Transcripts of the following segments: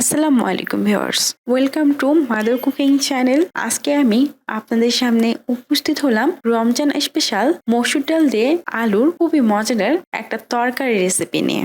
আসসালামু আলাইকুম viewers. Welcome to mother cooking channel আজকে আমি আপনাদের সামনে উপস্থিত হলাম রমজান স্পেশাল মসুর ডাল দিয়ে আলুর খুবই মজাদার একটা তরকারি রেসিপি নিয়ে।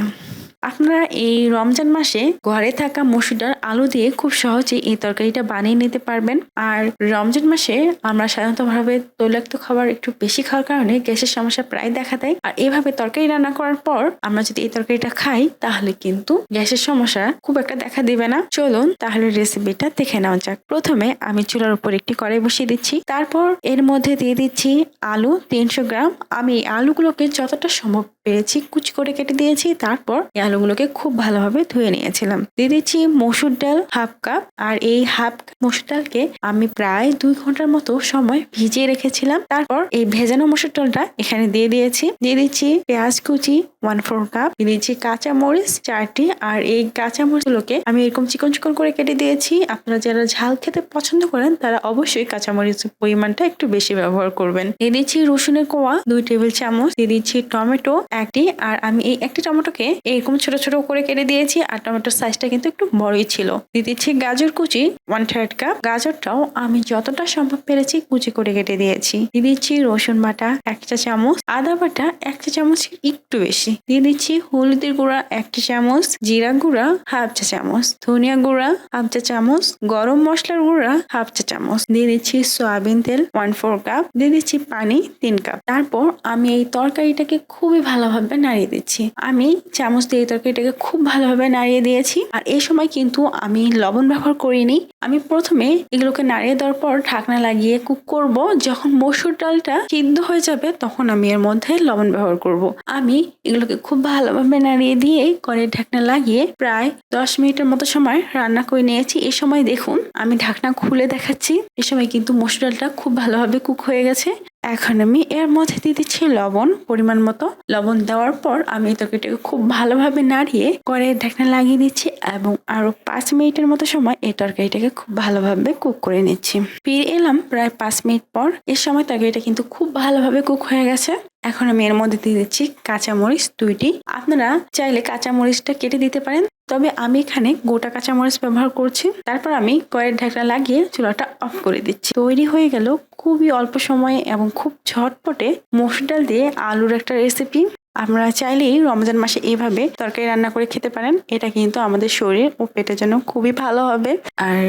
আপনারা এই রমজান মাসে ঘরে থাকা মসুর ডাল আলু দিয়ে খুব সহজে এই তরকারিটা বানিয়ে নিতে পারবেন। আর রমজান মাসে আমরা সাধারণতভাবে তৈলাক্ত খাবার একটু বেশি খাওয়ার কারণে গ্যাসের সমস্যা প্রায় দেখা দেয়। আর এভাবে তরকারি রান্না করার পর আমরা যদি এই তরকারিটা খাই, তাহলে কিন্তু গ্যাসের সমস্যা খুব একটা দেখা দিবে না। চলুন তাহলে রেসিপিটা দেখে নেওয়া যাক। প্রথমে আমি চুলার উপর একটি কড়াই বসিয়ে দিচ্ছি। তারপর এর মধ্যে দিয়ে দিচ্ছি আলু তিনশো গ্রাম। আমি আলুগুলোকে যতটা সম্ভব পেরেছি, কুচি করে কেটে দিয়েছি, তারপর এই আলুগুলোকে খুব ভালোভাবে ধুয়ে নিয়েছিলাম। দিয়ে দিচ্ছি মসুর ডাল হাফ কাপ, আর এই হাফ মসুর ডালকে আমি প্রায় দুই ঘণ্টার মতো সময় ভিজিয়ে রেখেছিলাম। তারপর এই ভেজানো মসুর ডালটা এখানে দিয়ে দিয়েছি। দিয়ে দিচ্ছি পেঁয়াজ কুচি ওয়ান ফোর কাপ দিয়ে দিচ্ছি কাঁচা মরিচ চারটি। আর এই কাঁচা মরিচগুলোকে আমি এরকম চিকন চিকন করে কেটে দিয়েছি। আপনারা যারা ঝাল খেতে পছন্দ করেন, তারা অবশ্যই কাঁচা মরিচের পরিমাণটা একটু বেশি ব্যবহার করবেন। দিয়ে দিচ্ছি রসুনের কোয়া, দুই টেবিল চামচ। দিয়ে দিচ্ছি টমেটো, একটি। আর আমি এই একটি টমেটোকে এরকম ছোট ছোট করে কেটে দিয়েছি। আর টমেটোর সাইজটা কিন্তু একটু বড়ই ছিল। দিয়ে দিচ্ছি গাজর কুচি ওয়ান থার্ড কাপ গাজরটাও আমি যতটা সম্ভব পেরেছি কুচি করে কেটে দিয়েছি। দিয়ে দিচ্ছি রসুন বাটা, এক চা চামচ। আদা বাটা একটা চামচ একটু বেশি। দিয়ে দিচ্ছি হলুদের গুঁড়া এক চামচ জিরা গুঁড়া হাফ চা চামচ, ধনিয়া গুঁড়া হাফ চা চামচ, গরম মশলার গুঁড়া হাফ চা চামচ। দিয়ে দিচ্ছি সয়াবিন তেল ওয়ান ফোর কাপ দিয়ে দিচ্ছি পানি তিন কাপ তারপর আমি এই তরকারিটাকে খুবই ভালোভাবে নাড়িয়ে দিচ্ছি। আমি চামচ দিয়ে এই তরকারিটাকে খুব ভালোভাবে নাড়িয়ে দিয়েছি। আর এই সময় কিন্তু আমি লবণ ব্যবহার করিনি। আমি প্রথমে এগুলোকে নাড়িয়ে দেওয়ার পর ঢাকনা লাগিয়ে কুক করব। যখন মসুর ডালটা সিদ্ধ হয়ে যাবে, তখন আমি এর মধ্যে লবণ ব্যবহার করব। আমি এগুলোকে খুব ভালোভাবে নাড়িয়ে দিয়ে কড়াই ঢাকনা লাগিয়ে প্রায় দশ মিনিটের মতো সময় রান্না করে নিয়েছি। এ সময় দেখুন, আমি ঢাকনা খুলে দেখাচ্ছি। এ সময় কিন্তু মসুর ডালটা খুব ভালোভাবে কুক হয়ে গেছে। এখন আমি এর মধ্যে দিয়ে দিচ্ছি লবণ, পরিমাণ মতো। লবণ দেওয়ার পর আমি তরকারিটাকে খুব ভালোভাবে নাড়িয়ে কড়াইয়ের ঢাকনা লাগিয়ে দিচ্ছি এবং আরও পাঁচ মিনিটের মতো সময় এই তরকারিটাকে খুব ভালোভাবে কুক করে নিচ্ছি। ফিরে এলাম প্রায় পাঁচ মিনিট পর। এর সময় তরকারিটা কিন্তু খুব ভালোভাবে কুক হয়ে গেছে। এখন আমি এর মধ্যে দিয়ে দিচ্ছি কাঁচামরিচ দুইটি। আপনারা চাইলে কাঁচামরিচটা কেটে দিতে পারেন। তবে আমি এখানে গোটা কাঁচামরিচ ব্যবহার করছি। তারপর আমি কয়ের ঢাকনা লাগিয়ে চুলাটা অফ করে দিচ্ছি। তৈরি হয়ে গেল খুবই অল্প সময়ে এবং খুব ঝটপটে মসুর ডাল দিয়ে আলুর একটা রেসিপি আমরা চাইলেই রমজান মাসে এইভাবে তরকারি রান্না করে খেতে পারেন। এটা কিন্তু আমাদের শরীর ও পেটের জন্য খুবই ভালো হবে। আর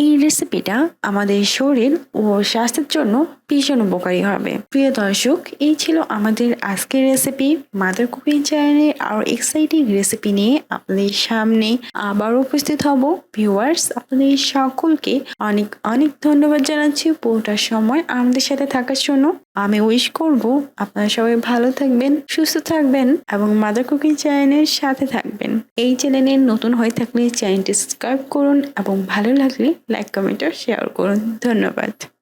এই রেসিপিটা আমাদের শরীর ও স্বাস্থ্যের জন্য ভীষণ উপকারী হবে। প্রিয় দর্শক, এই ছিল আমাদের আজকের রেসিপি মাদার কুকিং চ্যানেলের আরও এক্সাইটিং রেসিপি নিয়ে আপনাদের সামনে আবার উপস্থিত হব। ভিউয়ার্স আপনাদের সকলকে অনেক অনেক ধন্যবাদ জানাচ্ছি পুরোটার সময় আমাদের সাথে থাকার জন্য। আমি উইশ করব আপনারা সবাই ভালো থাকবেন, সুস্থ থাকবেন এবং মাদার কুকিং চ্যানেলের সাথে থাকবেন। এই চ্যানেলে নতুন হয়ে থাকলে চ্যানেলটি সাবস্ক্রাইব করুন এবং ভালো লাগলে লাইক, কমেন্ট শেয়ার করুন। ধন্যবাদ।